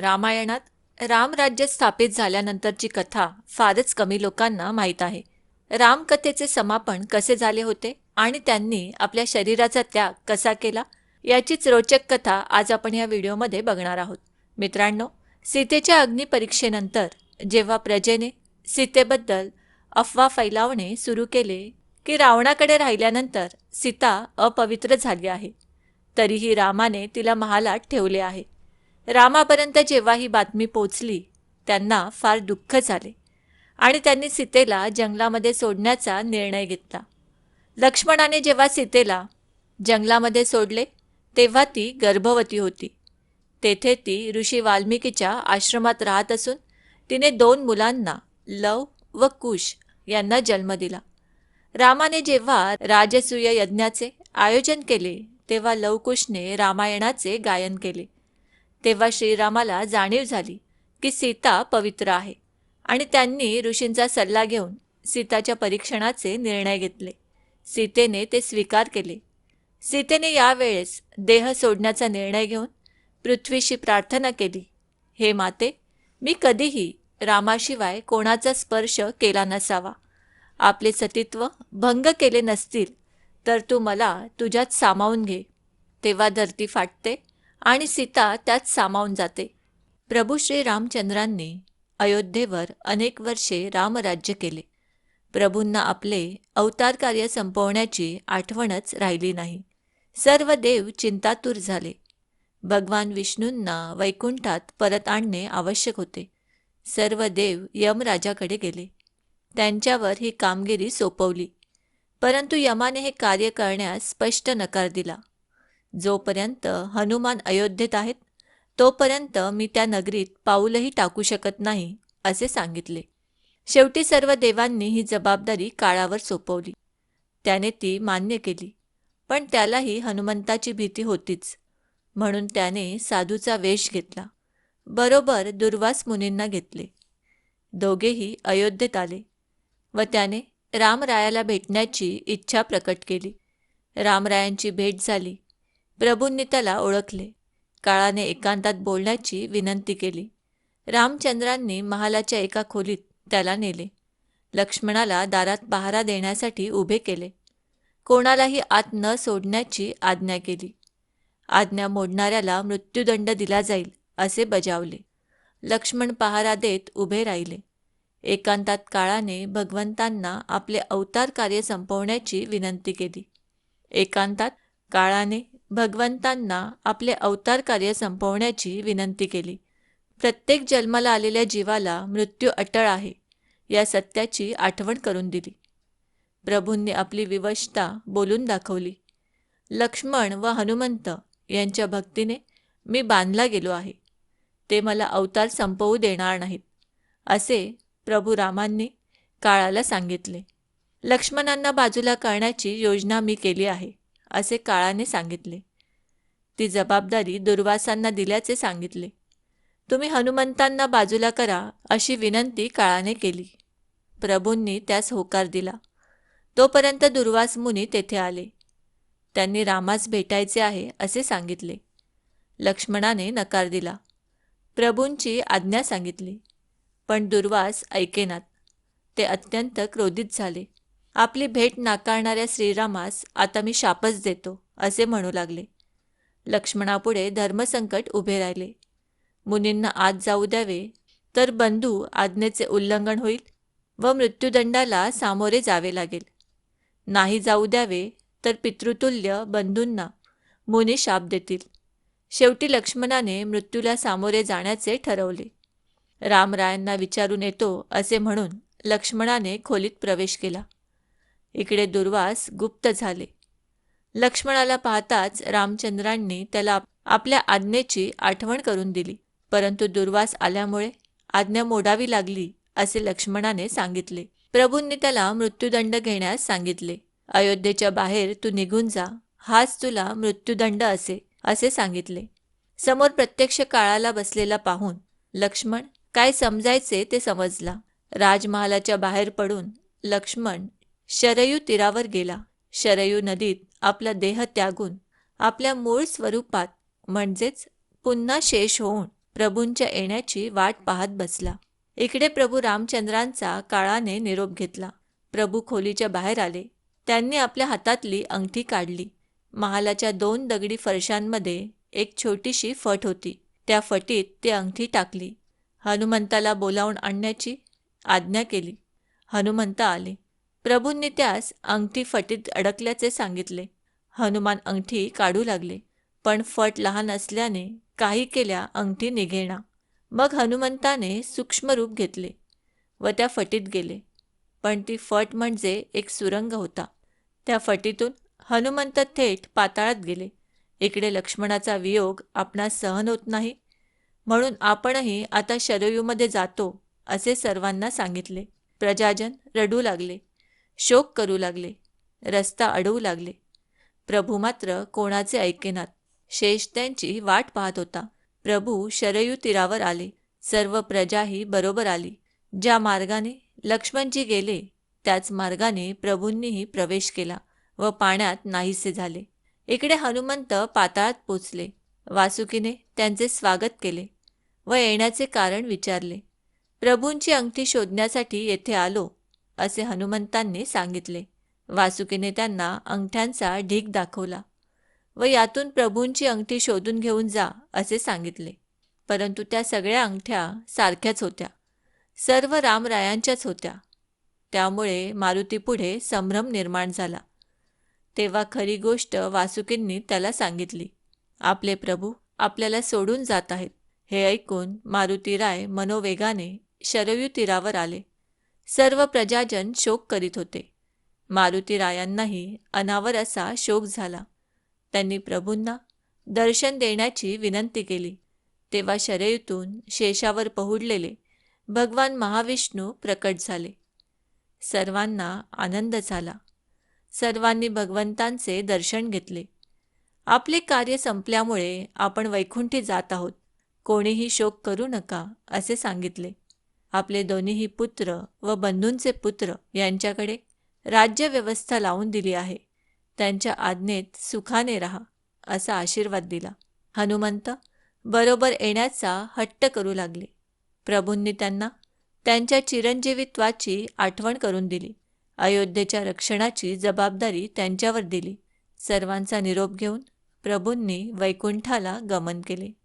रामायणात रामराज्य स्थापित झाल्यानंतरची कथा फारच कमी लोकांना माहीत आहे. रामकथेचे समापन कसे झाले होते आणि त्यांनी आपल्या शरीराचा त्याग कसा केला याचीच रोचक कथा आज आपण या व्हिडिओमध्ये बघणार आहोत. मित्रांनो सीतेच्या अग्निपरीक्षेनंतर जेव्हा प्रजेने सीतेबद्दल अफवा फैलावणे सुरू केले की रावणाकडे राहिल्यानंतर सीता अपवित्र झाली आहे तरीही रामाने तिला महालात ठेवले आहे. रामापर्यंत जेव्हा ही बातमी पोचली त्यांना फार दुःख झाले आणि त्यांनी सीतेला जंगलामध्ये सोडण्याचा निर्णय घेतला. लक्ष्मणाने जेव्हा सीतेला जंगलामध्ये सोडले तेव्हा ती गर्भवती होती. तेथे ती ऋषी वाल्मिकीच्या आश्रमात राहत असून तिने दोन मुलांना लव व कुश यांना जन्म दिला. रामाने जेव्हा राजसूय यज्ञाचे आयोजन केले तेव्हा लवकुशने रामायणाचे गायन केले. तेव्हा श्रीरामाला जाणीव झाली की सीता पवित्र आहे आणि त्यांनी ऋषींचा सल्ला घेऊन सीताच्या परीक्षणाचे निर्णय घेतले. सीतेने ते स्वीकार केले. सीतेने यावेळेस देह सोडण्याचा निर्णय घेऊन पृथ्वीशी प्रार्थना केली. हे माते मी कधीही रामाशिवाय कोणाचा स्पर्श केला नसावा. आपले सतीत्व भंग केले नसतील तर तू मला तुझ्यात सामावून घे. तेव्हा धरती फाटते आणि सीता त्यात सामावून जाते. प्रभू श्री रामचंद्रांनी अयोध्येवर अनेक वर्षे रामराज्य केले. प्रभूंना आपले अवतार कार्य संपवण्याची आठवणच राहिली नाही. सर्व देव चिंतातूर झाले. भगवान विष्णूंना वैकुंठात परत आणणे आवश्यक होते. सर्व देव यमराजाकडे गेले. त्यांच्यावर ही कामगिरी सोपवली. परंतु यमाने हे कार्य करण्यास स्पष्ट नकार दिला. जोपर्यंत हनुमान अयोध्येत आहेत तोपर्यंत मी त्या नगरीत पाऊलही टाकू शकत नाही असे सांगितले. शेवटी सर्व देवांनी ही जबाबदारी काळावर सोपवली. त्याने ती मान्य केली पण त्यालाही हनुमंताची भीती होतीच. म्हणून त्याने साधूचा वेश घेतला बरोबर दुर्वास मुनींना घेतले. दोघेही अयोध्येत आले व त्याने रामरायाला भेटण्याची इच्छा प्रकट केली. रामरायांची भेट झाली. प्रभूंनी त्याला ओळखले. काळाने एकांतात बोलण्याची विनंती केली. रामचंद्रांनी महालाच्या एका खोलीत त्याला नेले. लक्ष्मणाला दारात पहारा देण्यासाठी उभे केले. कोणालाही आत न सोडण्याची आज्ञा केली. आज्ञा मोडणाऱ्याला मृत्यूदंड दिला जाईल असे बजावले. लक्ष्मण पहारा देत उभे राहिले. एकांतात काळाने भगवंतांना आपले अवतार कार्य संपवण्याची विनंती केली. एकांतात काळाने भगवंतांना आपले अवतार कार्य संपवण्याची विनंती केली. प्रत्येक जन्माला आलेल्या जीवाला मृत्यू अटळ आहे या सत्याची आठवण करून दिली. प्रभूंनी आपली विवशता बोलून दाखवली. लक्ष्मण व हनुमंत यांच्या भक्तीने मी बांधला गेलो आहे. ते मला अवतार संपवू देणार नाहीत असे प्रभू रामांनी काळाला सांगितले. लक्ष्मणांना बाजूला करण्याची योजना मी केली आहे. असे काळाने सांगितले. ती जबाबदारी दुर्वासांना दिल्याचे सांगितले. तुम्ही हनुमंतांना बाजूला करा अशी विनंती काळाने केली. प्रभूंनी त्यास होकार दिला. तोपर्यंत दुर्वास मुनी तेथे आले. त्यांनी रामास भेटायचे आहे असे सांगितले. लक्ष्मणाने नकार दिला. प्रभूंची आज्ञा सांगितली. पण दुर्वास ऐकेनात. ते अत्यंत क्रोधित झाले. आपली भेट नाकारणाऱ्या श्रीरामास आता मी शापच देतो असे म्हणू लागले. लक्ष्मणापुढे धर्मसंकट उभे राहिले. मुनींना आत जाऊ द्यावे तर बंधू आज्ञेचे उल्लंघन होईल व मृत्यूदंडाला सामोरे जावे लागेल. नाही जाऊ द्यावे तर पितृतुल्य बंधूंना मुनी शाप देतील. शेवटी लक्ष्मणाने मृत्यूला सामोरे जाण्याचे ठरवले. रामरायांना विचारून येतो असे म्हणून लक्ष्मणाने खोलीत प्रवेश केला. इकडे दुर्वास गुप्त झाले. लक्ष्मणाला पाहताच रामचंद्रांनी त्याला आपल्या आज्ञेची आठवण करून दिली. परंतु दुर्वास आल्यामुळे आज्ञा मोडावी लागली असे लक्ष्मणाने सांगितले. प्रभूंनी त्याला मृत्यूदंड घेण्यास सांगितले. अयोध्येच्या बाहेर तू निघून जा. हाच तुला मृत्यूदंड असे असे सांगितले. समोर प्रत्यक्ष काळाला बसलेला पाहून लक्ष्मण काय समजायचे ते समजला. राजमहालाच्या बाहेर पडून लक्ष्मण शरयू तीरावर गेला. शरयू नदीत आपला देह त्यागून आपल्या मूळ स्वरूपात म्हणजेच पुन्हा शेष होऊन प्रभूंच्या येण्याची वाट पाहत बसला. इकडे प्रभू रामचंद्रांचा काळाने निरोप घेतला. प्रभू खोलीच्या बाहेर आले. त्यांनी आपल्या हातातली अंगठी काढली. महालाच्या दोन दगडी फरशांमध्ये एक छोटीशी फट होती. त्या फटीत ती अंगठी टाकली. हनुमंताला बोलावून आणण्याची आज्ञा केली. हनुमंत आले. प्रभूंनी त्यास अंगठी फटीत अडकल्याचे सांगितले. हनुमान अंगठी काढू लागले पण फट लहान असल्याने काही केल्या अंगठी निघेना. मग हनुमंताने सूक्ष्म रूप घेतले व त्या फटीत गेले. पण ती फट म्हणजे एक सुरंग होता. त्या फटीतून हनुमंत थेट पाताळात गेले. इकडे लक्ष्मणाचा वियोग आपणास सहन होत नाही. म्हणून आपणही आता शरयूमध्ये जातो असे सर्वांना सांगितले. प्रजाजन रडू लागले. शोक करू लागले. रस्ता अडवू लागले. प्रभू मात्र कोणाचे ऐकेनात शेष त्यांची वाट पाहत होता. प्रभू शरयू तीरावर आले. सर्व प्रजाही बरोबर आली. ज्या मार्गाने लक्ष्मणजी गेले त्याच मार्गाने प्रभूंनीही प्रवेश केला व पाण्यात नाहीसे झाले. इकडे हनुमंत पाताळात पोचले. वासुकीने त्यांचे स्वागत केले व येण्याचे कारण विचारले. प्रभूंची अंगठी शोधण्यासाठी येथे आलो. असे हनुमंतांनी सांगितले. वासुकीने त्यांना अंगठ्यांचा ढीक दाखवला. व यातून प्रभूंची अंगठी शोधून घेऊन जा असे सांगितले. परंतु त्या सगळ्या अंगठ्या सारख्याच होत्या. सर्व रामरायांच्याच होत्या. त्यामुळे मारुतीपुढे संभ्रम निर्माण झाला. तेव्हा खरी गोष्ट वासुकींनी त्याला सांगितली. आपले प्रभू आपल्याला सोडून जात आहेत. हे ऐकून मारुतीराय मनोवेगाने शरयू तीरावर आले. सर्व प्रजाजन शोक करीत होते. मारुतीरायांनाही अनावर असा शोक झाला. त्यांनी प्रभूंना दर्शन देण्याची विनंती केली. तेव्हा शरयूतून शेषावर पहुडलेले भगवान महाविष्णू प्रकट झाले. सर्वांना आनंद झाला. सर्वांनी भगवंतांचे दर्शन घेतले. आपले कार्य संपल्यामुळे आपण वैकुंठी जात आहोत. कोणीही शोक करू नका असे सांगितले. आपले दोन्हीही पुत्र व बंधूंचे पुत्र यांच्याकडे राज्यव्यवस्था लावून दिली आहे. त्यांच्या आज्ञेत सुखाने राहा असा आशीर्वाद दिला. हनुमंत बरोबर येण्याचा हट्ट करू लागले. प्रभूंनी त्यांना त्यांच्या चिरंजीवित्वाची आठवण करून दिली. अयोध्येच्या रक्षणाची जबाबदारी त्यांच्यावर दिली. सर्वांचा निरोप घेऊन प्रभूंनी वैकुंठाला गमन केले.